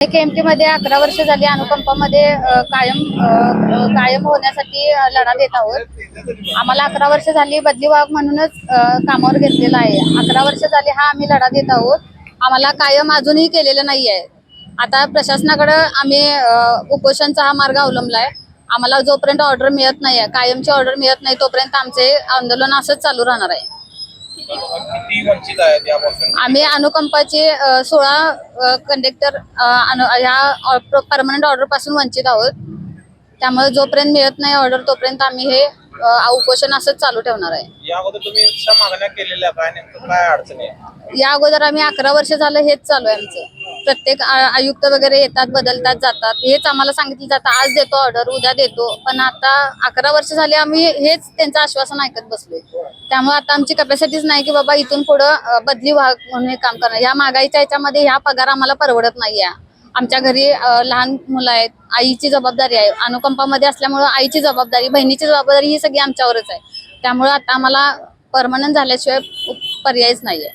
KMT मध्ये अकरा वर्ष झाली अनुकंपामध्ये कायम कायम होण्यासाठी लढा देत आहोत. आम्हाला अकरा वर्ष झाली बदली वाघ म्हणूनच कामावर घेतलेला आहे. अकरा वर्ष झाली हा आम्ही लढा देत आहोत. आम्हाला कायम अजूनही केलेलं नाही आहे आता प्रशासनाकडे आम्ही उपोषणचा हा मार्ग अवलंबलाय. आम्हाला जोपर्यंत ऑर्डर मिळत नाही आहे कायमची ऑर्डर मिळत नाही तोपर्यंत आमचे आंदोलन असंच चालू राहणार आहे. किती वंचित आहेत यापासून? आम्ही अनुकंपाचे अ, सोळा कंडक्टर ह्या परमनंट ऑर्डरपासून वंचित आहोत. त्यामुळे जोपर्यंत मिळत नाही ऑर्डर तोपर्यंत आम्ही हे अ, उपोषण असंच चालू ठेवणार आहे. या अगोदर तुम्ही अशा मागण्या केलेल्या काय नेमकं काय अडचणी आहे या अगोदर आम्ही अकरा वर्ष झालं हेच चालू आहे आमचं. प्रत्येक आयुक्त वगैरे येतात बदलतात जातात. हेच आम्हाला सांगितलं जातं. आज देतो ऑर्डर उद्या देतो. पण आता अकरा वर्ष झाली आम्ही हेच त्यांचं आश्वासन ऐकत बसलोय. त्यामुळे आता आमची कपॅसिटीच नाही की बाबा इथून पुढं बदली व्हा म्हणून हे काम करणार. या महागाईच्या याच्यामध्ये ह्या पगार आम्हाला परवडत नाहीये. आमच्या घरी लहान मुलं आहेत. आईची जबाबदारी आहे. अनुकंपामध्ये असल्यामुळं आईची जबाबदारी बहिणीची जबाबदारी ही सगळी आमच्यावरच आहे. त्यामुळे आता आम्हाला परमनंट झाल्याशिवाय पर्यायच पर्यायच नाहीये.